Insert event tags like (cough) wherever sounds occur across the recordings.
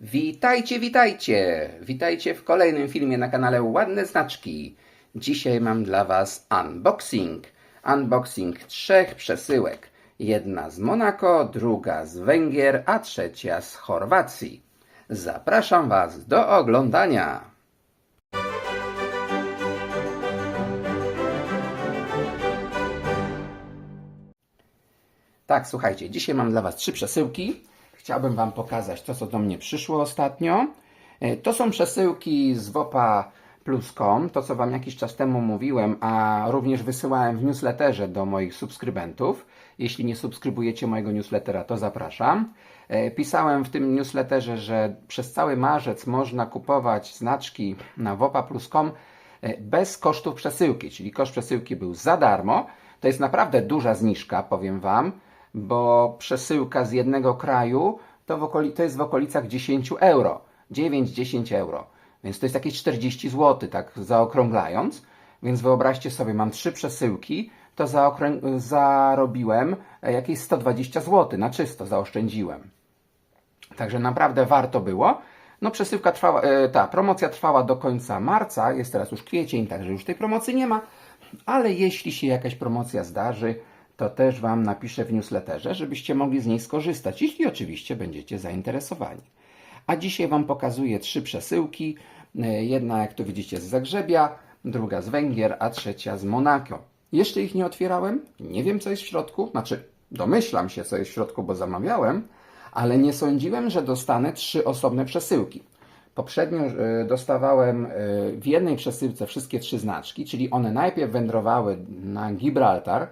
Witajcie, witajcie! Witajcie w kolejnym filmie na kanale Ładne Znaczki. Dzisiaj mam dla Was unboxing. Unboxing trzech przesyłek. Jedna z Monako, druga z Węgier, a trzecia z Chorwacji. Zapraszam Was do oglądania. Tak, słuchajcie, dzisiaj mam dla Was trzy przesyłki. Chciałbym Wam pokazać to, co do mnie przyszło ostatnio. E, To są przesyłki z WOPA Plus.com, to co Wam jakiś czas temu mówiłem, a również wysyłałem w newsletterze do moich subskrybentów. Jeśli nie subskrybujecie mojego newslettera, to zapraszam. E, Pisałem w tym newsletterze, że przez cały marzec można kupować znaczki na WOPA Plus.com e, bez kosztów przesyłki, czyli koszt przesyłki był za darmo. To jest naprawdę duża zniżka, powiem Wam, bo przesyłka z jednego kraju to, w okoli, to jest w okolicach 10 euro. 9-10 euro. Więc to jest jakieś 40 zł, tak zaokrąglając. Więc wyobraźcie sobie, mam trzy przesyłki, to zaokrę- zarobiłem e, jakieś 120 zł, na czysto zaoszczędziłem. Także naprawdę warto było. No przesyłka trwała, e, ta promocja trwała do końca marca, jest teraz już kwiecień, także już tej promocji nie ma, ale jeśli się jakaś promocja zdarzy, to też Wam napiszę w newsletterze, żebyście mogli z niej skorzystać, jeśli oczywiście będziecie zainteresowani. A dzisiaj Wam pokazuję trzy przesyłki. E, Jedna, jak tu widzicie, z Zagrzebia, druga z Węgier, a trzecia z Monako. Jeszcze ich nie otwierałem, nie wiem co jest w środku, znaczy domyślam się co jest w środku, bo zamawiałem, ale nie sądziłem, że dostanę trzy osobne przesyłki. Poprzednio e, dostawałem e, w jednej przesyłce wszystkie trzy znaczki, czyli one najpierw wędrowały na Gibraltar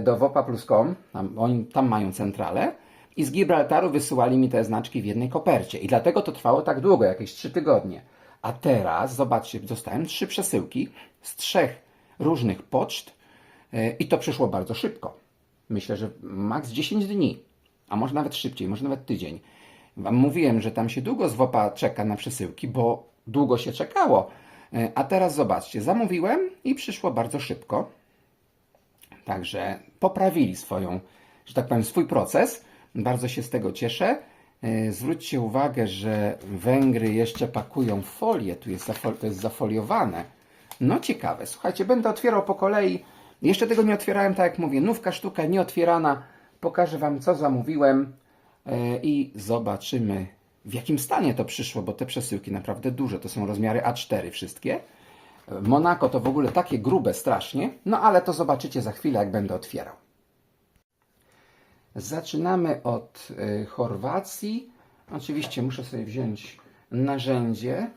do wopa.com, tam, oni tam mają centralę i z Gibraltaru wysyłali mi te znaczki w jednej kopercie i dlatego to trwało tak długo, jakieś trzy tygodnie. A teraz, zobaczcie, dostałem trzy przesyłki z trzech różnych poczt e, i to przyszło bardzo szybko. Myślę, że maks 10 dni, a może nawet szybciej, może nawet tydzień. Wam mówiłem, że tam się długo z WOPA czeka na przesyłki, bo długo się czekało. E, A teraz zobaczcie, zamówiłem i przyszło bardzo szybko. Także poprawili swoją, że tak powiem, swój proces. Bardzo się z tego cieszę. E, Zwróćcie uwagę, że Węgry jeszcze pakują folię. Tu jest, to jest zafoliowane. No ciekawe. Słuchajcie, będę otwierał po kolei. Jeszcze tego nie otwierałem, tak jak mówię. Nówka sztuka nieotwierana. Pokażę Wam, co zamówiłem e, i zobaczymy, w jakim stanie to przyszło, bo te przesyłki naprawdę duże. To są rozmiary A4 wszystkie. Monako to w ogóle takie grube strasznie, no ale to zobaczycie za chwilę, jak będę otwierał. Zaczynamy od y, Chorwacji. Oczywiście muszę sobie wziąć narzędzie.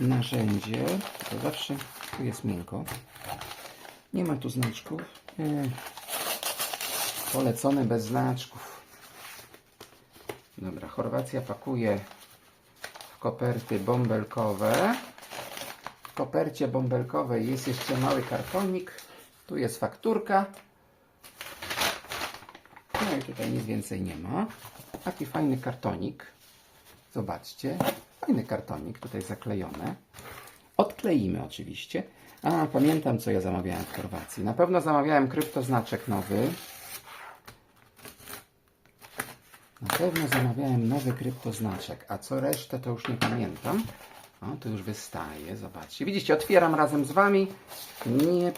Narzędzie. To zawsze tu jest miękko. Nie ma tu znaczków. Nie. Polecony bez znaczków. Dobra, Chorwacja pakuje w koperty bąbelkowe. Kopercie bąbelkowej jest jeszcze mały kartonik. Tu jest fakturka. No i tutaj nic więcej nie ma. Taki fajny kartonik. Zobaczcie. Fajny kartonik tutaj zaklejony. Odkleimy oczywiście. A, pamiętam co ja zamawiałem w Chorwacji. Na pewno zamawiałem kryptoznaczek nowy. Na pewno zamawiałem nowy kryptoznaczek, a co resztę to już nie pamiętam. O, tu już wystaje, zobaczcie. Widzicie, otwieram razem z Wami. Nie,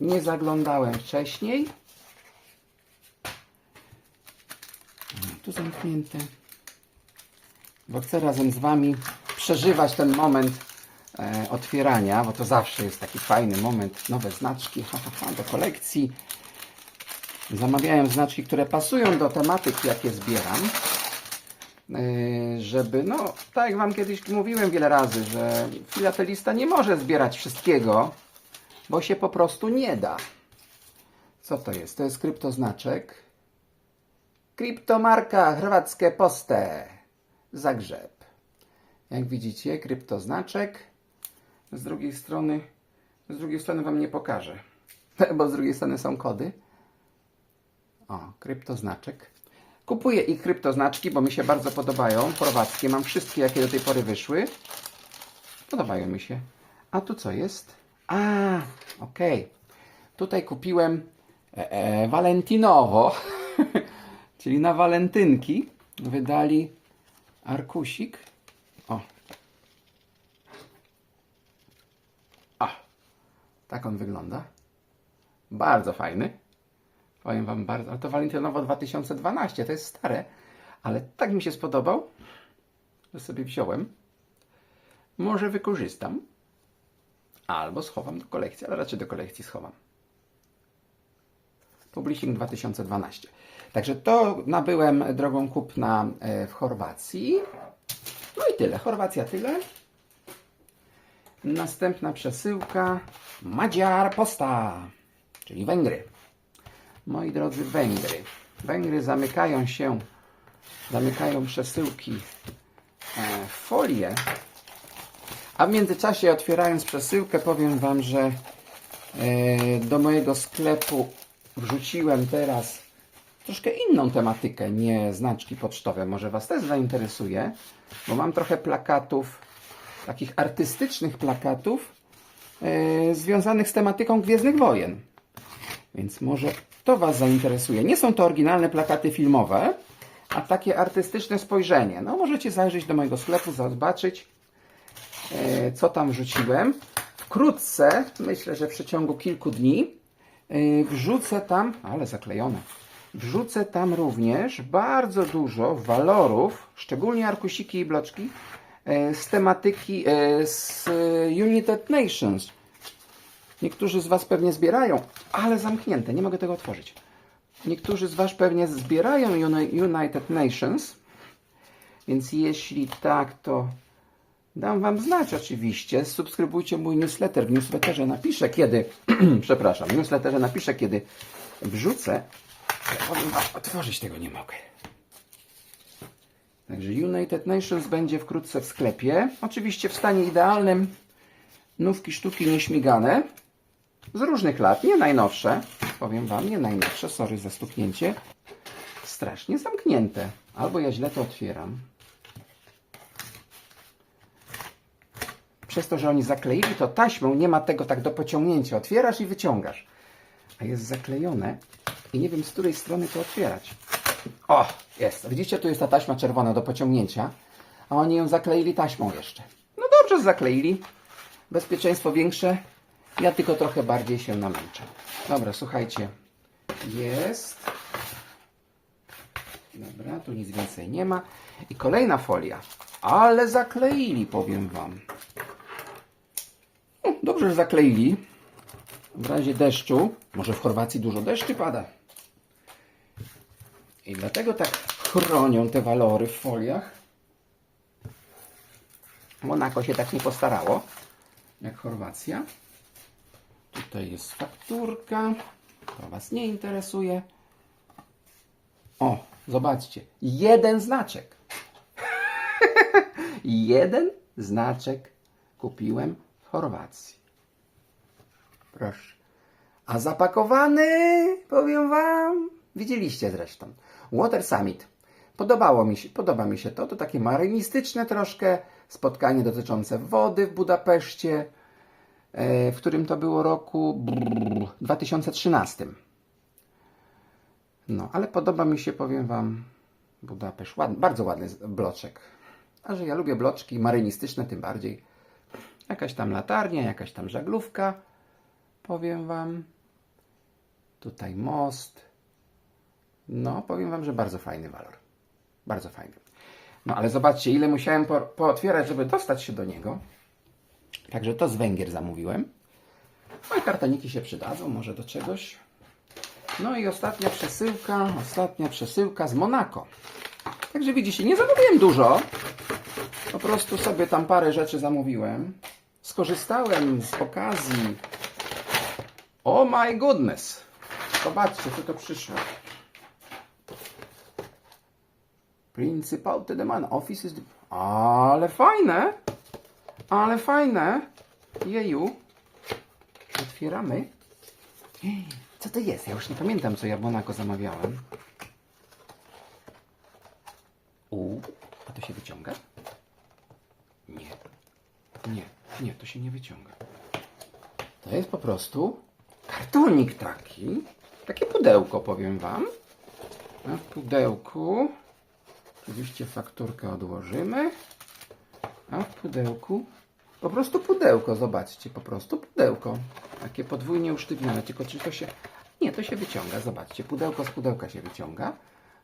nie zaglądałem wcześniej. O, Tu zamknięte. Bo chcę razem z Wami przeżywać ten moment e, otwierania, bo to zawsze jest taki fajny moment. Nowe znaczki ha, ha, ha, do kolekcji. Zamawiałem znaczki, które pasują do tematyki, jakie zbieram. Yy, żeby, no, tak jak Wam kiedyś mówiłem wiele razy, że filatelista nie może zbierać wszystkiego, bo się po prostu nie da. Co to jest? To jest kryptoznaczek. Kryptomarka Chorwackie Poste. Zagrzeb. Jak widzicie, kryptoznaczek. Z drugiej strony, z drugiej strony Wam nie pokażę, (laughs) bo z drugiej strony są kody. O, kryptoznaczek. Kupuję ich kryptoznaczki, bo mi się bardzo podobają. Chorwackie. Mam wszystkie, jakie do tej pory wyszły. Podobają mi się. A tu co jest? A, okej. Tutaj kupiłem e, e, Valentinowo, (laughs) czyli na walentynki wydali arkusik. O. O. Tak on wygląda. Bardzo fajny. Powiem Wam bardzo. Ale to Walentynowo 2012, to jest stare. Ale tak mi się spodobał, że sobie wziąłem. Może wykorzystam. Albo schowam do kolekcji, ale raczej do kolekcji schowam. Publishing 2012. Także to nabyłem drogą kupna e, w Chorwacji. No i tyle. Chorwacja tyle. Następna przesyłka Madziar Posta, czyli Węgry. Moi drodzy, Węgry. Węgry zamykają się, zamykają przesyłki e, w folię. A w międzyczasie otwierając przesyłkę powiem Wam, że e, do mojego sklepu wrzuciłem teraz troszkę inną tematykę, nie znaczki pocztowe. Może Was też zainteresuje, bo mam trochę plakatów, takich artystycznych plakatów e, związanych z tematyką Gwiezdnych Wojen. Więc może to Was zainteresuje. Nie są to oryginalne plakaty filmowe, a takie artystyczne spojrzenie. No możecie zajrzeć do mojego sklepu, zobaczyć e, co tam wrzuciłem. Wkrótce, myślę, że w przeciągu kilku dni, e, wrzucę tam, ale zaklejone, wrzucę tam również bardzo dużo walorów, szczególnie arkusiki i bloczki, e, z tematyki z United Nations. Niektórzy z Was pewnie zbierają, ale zamknięte, nie mogę tego otworzyć. Niektórzy z Was pewnie zbierają Uni- United Nations, więc jeśli tak, to dam Wam znać oczywiście. Subskrybujcie mój newsletter. W newsletterze napiszę kiedy, (clears throat) przepraszam, w newsletterze napiszę kiedy wrzucę, otworzyć tego nie mogę. Także United Nations będzie wkrótce w sklepie. Oczywiście w stanie idealnym. Nówki sztuki nieśmigane. Z różnych lat, nie najnowsze. Powiem Wam, nie najnowsze. Sorry za stuknięcie. Strasznie zamknięte. Albo ja źle to otwieram. Przez to, że oni zakleili to taśmą, nie ma tego tak do pociągnięcia. Otwierasz i wyciągasz. A jest zaklejone i nie wiem z której strony to otwierać. O, jest. Widzicie, tu jest ta taśma czerwona do pociągnięcia, a oni ją zakleili taśmą jeszcze. No dobrze, zakleili. Bezpieczeństwo większe. Ja tylko trochę bardziej się namęczę. Dobra, słuchajcie. Jest. Dobra, tu nic więcej nie ma. I kolejna folia. Ale zakleili, powiem Wam. No, dobrze, że zakleili. W razie deszczu, może w Chorwacji dużo deszczy pada. I dlatego tak chronią te walory w foliach. Monako się tak nie postarało, jak Chorwacja. Tutaj jest fakturka. To Was nie interesuje. O, zobaczcie. Jeden znaczek. (laughs) Jeden znaczek kupiłem w Chorwacji. Proszę. A zapakowany, powiem Wam, widzieliście zresztą. Water Summit. Podobało mi się, podoba mi się to. To takie marynistyczne troszkę spotkanie dotyczące wody w Budapeszcie, w którym to było roku brrr, 2013. No, ale podoba mi się, powiem Wam, Budapeszt. Ładny, bardzo ładny bloczek. A że ja lubię bloczki marynistyczne, tym bardziej. Jakaś tam latarnia, jakaś tam żaglówka, powiem Wam. Tutaj most. No, powiem Wam, że bardzo fajny walor. Bardzo fajny. No, ale zobaczcie, ile musiałem po, pootwierać, żeby dostać się do niego. Także to z Węgier zamówiłem. No i kartoniki się przydadzą, może do czegoś. No i ostatnia przesyłka, ostatnia przesyłka z Monako. Także widzicie, nie zamówiłem dużo. Po prostu sobie tam parę rzeczy zamówiłem. Skorzystałem z okazji. Oh my goodness! Zobaczcie, co to przyszło. Principal to the man, office is. Ale fajne! Ale fajne! Jeju! Otwieramy. Co to jest? Ja już nie pamiętam, co ja w Monaco zamawiałem. U, a to się wyciąga? Nie. Nie, nie, to się nie wyciąga. To jest po prostu kartonik taki. Takie pudełko, powiem Wam. A w pudełku Oczywiście fakturkę odłożymy. A w pudełku po prostu pudełko, zobaczcie, po prostu pudełko. Takie podwójnie usztywnione, tylko czy to się... Nie, to się wyciąga, zobaczcie, pudełko z pudełka się wyciąga.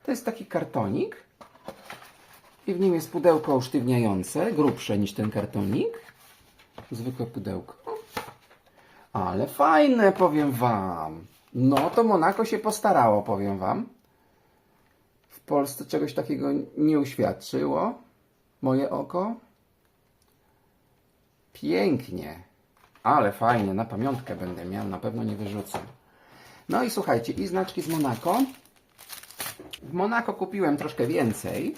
To jest taki kartonik i w nim jest pudełko usztywniające, grubsze niż ten kartonik. Zwykłe pudełko. Ale fajne, powiem Wam. No to Monako się postarało, powiem Wam. W Polsce czegoś takiego nie uświadczyło moje oko. Pięknie. Ale fajnie, na pamiątkę będę miał, na pewno nie wyrzucę. No i słuchajcie, i znaczki z Monako. W Monako kupiłem troszkę więcej,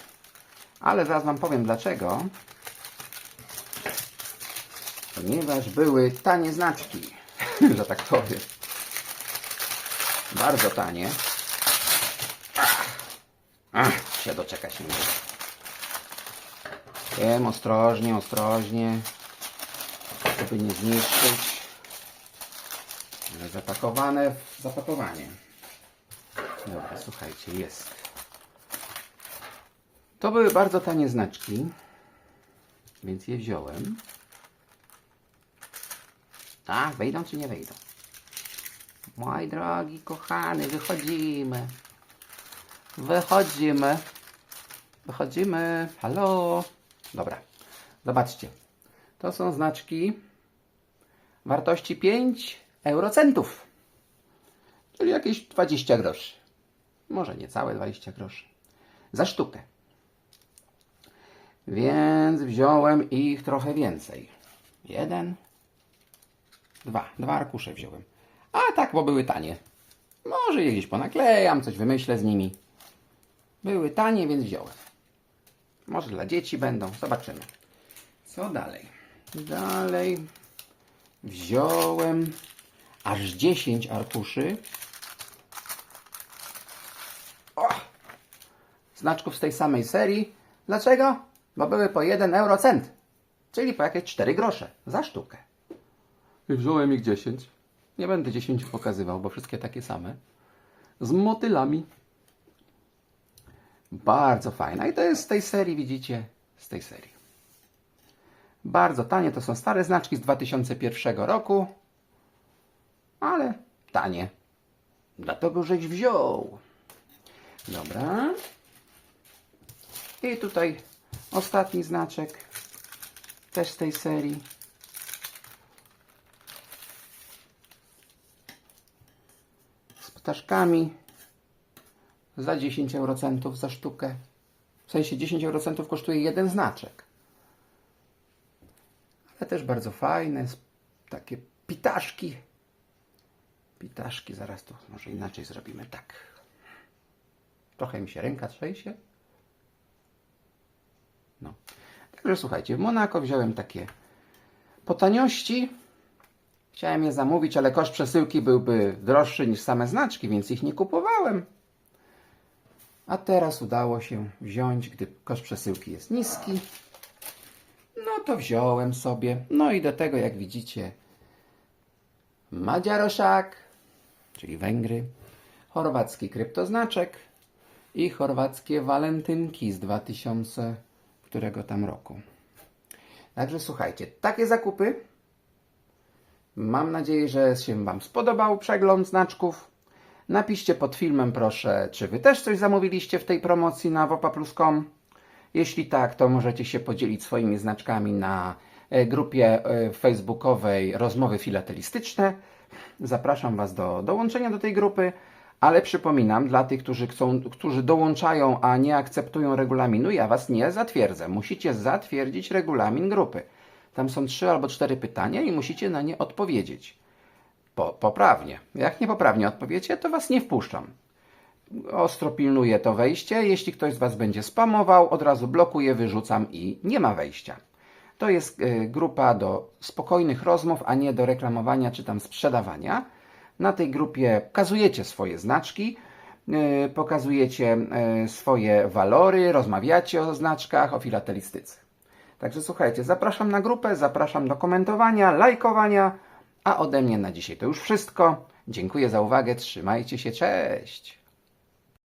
ale zaraz Wam powiem dlaczego. Ponieważ były tanie znaczki, (laughs) że tak powiem. Bardzo tanie. Ach, się doczekać nie mogę. Wiem, ostrożnie, ostrożnie, żeby nie zniszczyć. Zapakowane w zapakowanie. Dobra, słuchajcie, jest. To były bardzo tanie znaczki, więc je wziąłem. Tak, wejdą czy nie wejdą? Mój drogi kochany, wychodzimy. Wychodzimy. Wychodzimy. Halo. Dobra. Zobaczcie. To są znaczki wartości 5 eurocentów. Czyli jakieś 20 groszy. Może niecałe 20 groszy. Za sztukę. Więc wziąłem ich trochę więcej. Jeden, dwa. Dwa arkusze wziąłem. A tak, bo były tanie. Może je gdzieś ponaklejam, coś wymyślę z nimi. Były tanie, więc wziąłem. Może dla dzieci będą. Zobaczymy. Co dalej? Dalej wziąłem aż 10 arkuszy. O! Znaczków z tej samej serii. Dlaczego? Bo były po 1 eurocent. Czyli po jakieś 4 grosze za sztukę. I wziąłem ich 10. Nie będę 10 pokazywał, bo wszystkie takie same. Z motylami. Bardzo fajna. I to jest z tej serii, widzicie? Z tej serii. Bardzo tanie. To są stare znaczki z 2001 roku. Ale tanie. Dlatego żeś wziął. Dobra. I tutaj ostatni znaczek. Też z tej serii. z ptaszkami za 10 eurocentów za sztukę. W sensie 10 eurocentów kosztuje jeden znaczek. Ale też bardzo fajne, takie pitaszki. Pitaszki, zaraz to może inaczej zrobimy tak. Trochę mi się ręka trzęsie. No. Także słuchajcie, w Monako wziąłem takie po taniości. Chciałem je zamówić, ale koszt przesyłki byłby droższy niż same znaczki, więc ich nie kupowałem. A teraz udało się wziąć, gdy koszt przesyłki jest niski. No to wziąłem sobie. No i do tego, jak widzicie, Madziaroszak, czyli Węgry, chorwacki kryptoznaczek i chorwackie walentynki z 2000 którego tam roku. Także słuchajcie, takie zakupy Mam nadzieję, że się Wam spodobał przegląd znaczków. Napiszcie pod filmem proszę, czy Wy też coś zamówiliście w tej promocji na wopa.com. Jeśli tak, to możecie się podzielić swoimi znaczkami na e, grupie e, facebookowej Rozmowy Filatelistyczne. Zapraszam Was do dołączenia do tej grupy, ale przypominam dla tych, którzy, chcą, którzy dołączają, a nie akceptują regulaminu, ja Was nie zatwierdzę. Musicie zatwierdzić regulamin grupy. Tam są trzy albo cztery pytania i musicie na nie odpowiedzieć. Po, poprawnie. Jak niepoprawnie odpowiecie, to was nie wpuszczam. Ostro pilnuję to wejście. Jeśli ktoś z was będzie spamował, od razu blokuję, wyrzucam i nie ma wejścia. To jest y, grupa do spokojnych rozmów, a nie do reklamowania czy tam sprzedawania. Na tej grupie pokazujecie swoje znaczki, y, pokazujecie y, swoje walory, rozmawiacie o znaczkach, o filatelistyce. Także słuchajcie, zapraszam na grupę, zapraszam do komentowania, lajkowania, a ode mnie na dzisiaj to już wszystko. Dziękuję za uwagę, trzymajcie się, cześć!